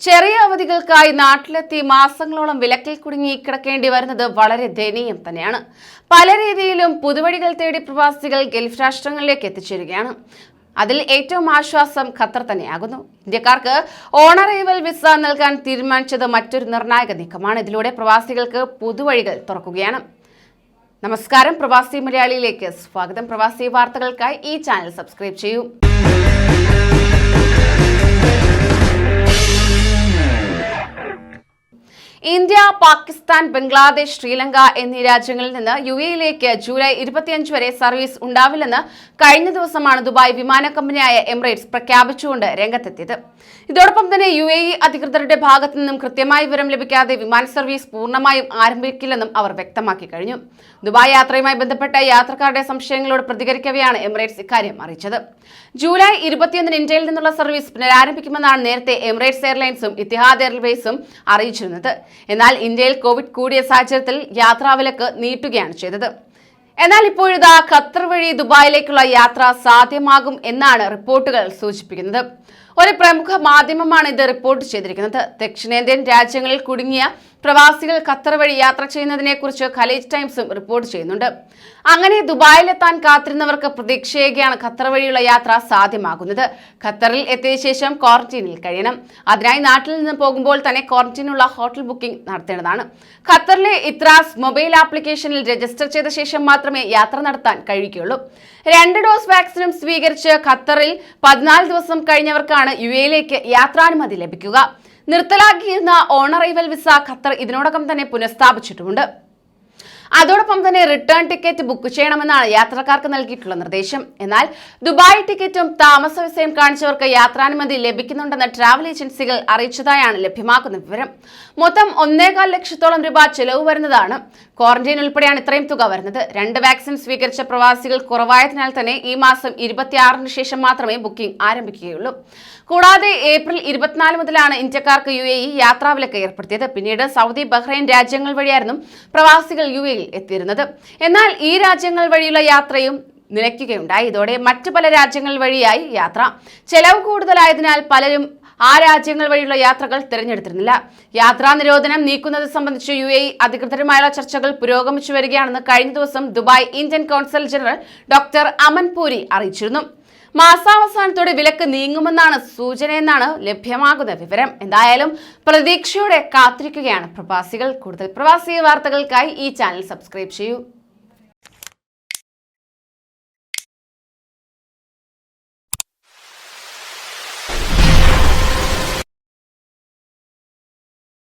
ചെറിയ അവധികൾക്കായി നാട്ടിലെത്തി മാസങ്ങളോളം വിലക്കിൽ കുടുങ്ങി കിടക്കേണ്ടി വരുന്നത് വളരെ ദയനീയം തന്നെയാണ്. പല രീതിയിലും പുതുവഴികൾ തേടി പ്രവാസികൾ ഗൾഫ് രാഷ്ട്രങ്ങളിലേക്ക് എത്തിച്ചേരുകയാണ്. അതിൽ ഏറ്റവും ആശ്വാസം ഖത്തർ തന്നെയാകുന്നു. ഇന്ത്യക്കാർക്ക് ഓണറൈവൽ വിസ നൽകാൻ തീരുമാനിച്ചത് മറ്റൊരു നിർണായക നീക്കമാണ്. ഇതിലൂടെ പ്രവാസികൾക്ക് പുതുവഴികൾ തുറക്കുകയാണ്. നമസ്കാരം. പ്രവാസി മലയാളിയിലേക്ക് സ്വാഗതം. പ്രവാസി വാർത്തകൾക്കായി ഈ ചാനൽ സബ്സ്ക്രൈബ് ചെയ്യൂ. പാകിസ്ഥാൻ ബംഗ്ലാദേശ് ശ്രീലങ്ക എന്നീ രാജ്യങ്ങളിൽ നിന്ന് യു എയിലേക്ക് ജൂലൈ ഇരുപത്തിയഞ്ച് വരെ സർവീസ് ഉണ്ടാവില്ലെന്ന് കഴിഞ്ഞ ദിവസമാണ് ദുബായ് വിമാന കമ്പനിയായ എമിറേറ്റ്സ് പ്രഖ്യാപിച്ചുകൊണ്ട് രംഗത്തെത്തിയത്. ഇതോടൊപ്പം തന്നെ യു എ ഇ അധികൃതരുടെ ഭാഗത്തു നിന്നും കൃത്യമായ വിവരം ലഭിക്കാതെ വിമാന സർവീസ് പൂർണമായും ആരംഭിക്കില്ലെന്നും അവർ വ്യക്തമാക്കി കഴിഞ്ഞു. ദുബായ് യാത്രയുമായി ബന്ധപ്പെട്ട യാത്രക്കാരുടെ സംശയങ്ങളോട് പ്രതികരിക്കവെയാണ് എമിറേറ്റ്സ് ഇക്കാര്യം അറിയിച്ചത്. ജൂലൈ ഇരുപത്തിയൊന്നിന് ഇന്ത്യയിൽ നിന്നുള്ള സർവീസ് പുനരാരംഭിക്കുമെന്നാണ് നേരത്തെ എമിറേറ്റ്സ് എയർലൈൻസും ഇത്തിഹാദ് എയർവേസും അറിയിച്ചിരുന്നത്. എന്നാൽ ഇന്ത്യയിൽ കോവിഡ് കൂടിയ സാഹചര്യത്തിൽ യാത്രാവിലക്ക് നീട്ടുകയാണ് ചെയ്തത്. എന്നാൽ ഇപ്പോഴിതാ ഖത്തർ വഴി ദുബായിലേക്കുള്ള യാത്ര സാധ്യമാകും എന്നാണ് റിപ്പോർട്ടുകൾ സൂചിപ്പിക്കുന്നത്. ഒരു പ്രമുഖ മാധ്യമമാണ് ഇത് റിപ്പോർട്ട് ചെയ്തിരിക്കുന്നത്. ദക്ഷിണേന്ത്യൻ രാജ്യങ്ങളിൽ കുടുങ്ങിയ പ്രവാസികൾ ഖത്തർ വഴി യാത്ര ചെയ്യുന്നതിനെ കുറിച്ച് ഖലീജ് ടൈംസും റിപ്പോർട്ട് ചെയ്യുന്നുണ്ട്. അങ്ങനെ ദുബായിലെത്താൻ കാത്തിരുന്നവർക്ക് പ്രതീക്ഷയൊക്കെയാണ് ഖത്തർ വഴിയുള്ള യാത്ര സാധ്യമാകുന്നത്. ഖത്തറിൽ എത്തിയ ശേഷം ക്വാറന്റീനിൽ കഴിയണം. അതിനായി നാട്ടിൽ നിന്ന് പോകുമ്പോൾ തന്നെ ക്വാറന്റീനുള്ള ഹോട്ടൽ ബുക്കിംഗ് നടത്തേണ്ടതാണ്. ഖത്തറിലെ ഇത്രാസ് മൊബൈൽ ആപ്ലിക്കേഷനിൽ രജിസ്റ്റർ ചെയ്ത ശേഷം മാത്രമേ യാത്ര നടത്താൻ കഴിയുകയുള്ളൂ. രണ്ട് ഡോസ് വാക്സിനും സ്വീകരിച്ച് ഖത്തറിൽ പതിനാല് ദിവസം കഴിഞ്ഞവർക്കാണ് യു എയിലേക്ക് യാത്രാനുമതി ലഭിക്കുക. നിർത്തലാക്കിയിരുന്ന ഓണറൈവൽ വിസ ഖത്തർ ഇതിനോടകം തന്നെ പുനഃസ്ഥാപിച്ചിട്ടുമുണ്ട്. അതോടൊപ്പം തന്നെ റിട്ടേൺ ടിക്കറ്റ് ബുക്ക് ചെയ്യണമെന്നാണ് യാത്രക്കാർക്ക് നൽകിയിട്ടുള്ള നിർദ്ദേശം. എന്നാൽ ദുബായ് ടിക്കറ്റും താമസ വിസയും കാണിച്ചവർക്ക് യാത്രാനുമതി ലഭിക്കുന്നുണ്ടെന്ന് ട്രാവൽ ഏജൻസികൾ അറിയിച്ചതായാണ് ലഭ്യമാക്കുന്ന വിവരം. മൊത്തം ഒന്നേകാൽ ലക്ഷത്തോളം രൂപ ചെലവ് വരുന്നതാണ്. ക്വാറന്റൈൻ ഉൾപ്പെടെയാണ് ഇത്രയും തുക വരുന്നത്. രണ്ട് വാക്സിൻ സ്വീകരിച്ച പ്രവാസികൾ കുറവായതിനാൽ തന്നെ ഈ മാസം ഇരുപത്തിയാറിന് ശേഷം മാത്രമേ ബുക്കിംഗ് ആരംഭിക്കുകയുള്ളൂ. കൂടാതെ ഏപ്രിൽ ഇരുപത്തിനാല് മുതലാണ് ഇന്ത്യക്കാർക്ക് യു എ ഇ യാത്രാവിലക്ക് ഏർപ്പെടുത്തിയത്. പിന്നീട് സൗദി ബഹ്റൈൻ രാജ്യങ്ങൾ വഴിയായിരുന്നു പ്രവാസികൾ യു എയിൽ എത്തിയിരുന്നത്. എന്നാൽ ഈ രാജ്യങ്ങൾ വഴിയുള്ള യാത്രയും നിലയ്ക്കുകയുണ്ടായി. ഇതോടെ മറ്റു പല രാജ്യങ്ങൾ വഴിയായി യാത്ര. ചെലവ് കൂടുതലായതിനാൽ പലരും ആ രാജ്യങ്ങൾ വഴിയുള്ള യാത്രകൾ തിരഞ്ഞെടുത്തിരുന്നില്ല. യാത്രാ നിരോധനം നീക്കുന്നത് സംബന്ധിച്ച് യു എ അധികൃതരുമായുള്ള ചർച്ചകൾ പുരോഗമിച്ചു വരികയാണെന്ന് കഴിഞ്ഞ ദിവസം Dubai Indian consul general doctor Aman Puri അറിയിച്ചിരുന്നു. മാസാവസാനത്തോടെ വിലക്ക് നീങ്ങുമെന്നാണ് സൂചനയെന്നാണ് ലഭ്യമാകുന്ന വിവരം. എന്തായാലും പ്രതീക്ഷയോടെ കാത്തിരിക്കുകയാണ് പ്രവാസികൾ. കൂടുതൽ പ്രവാസി വാർത്തകൾക്കായി ഈ ചാനൽ സബ്സ്ക്രൈബ് ചെയ്യൂ.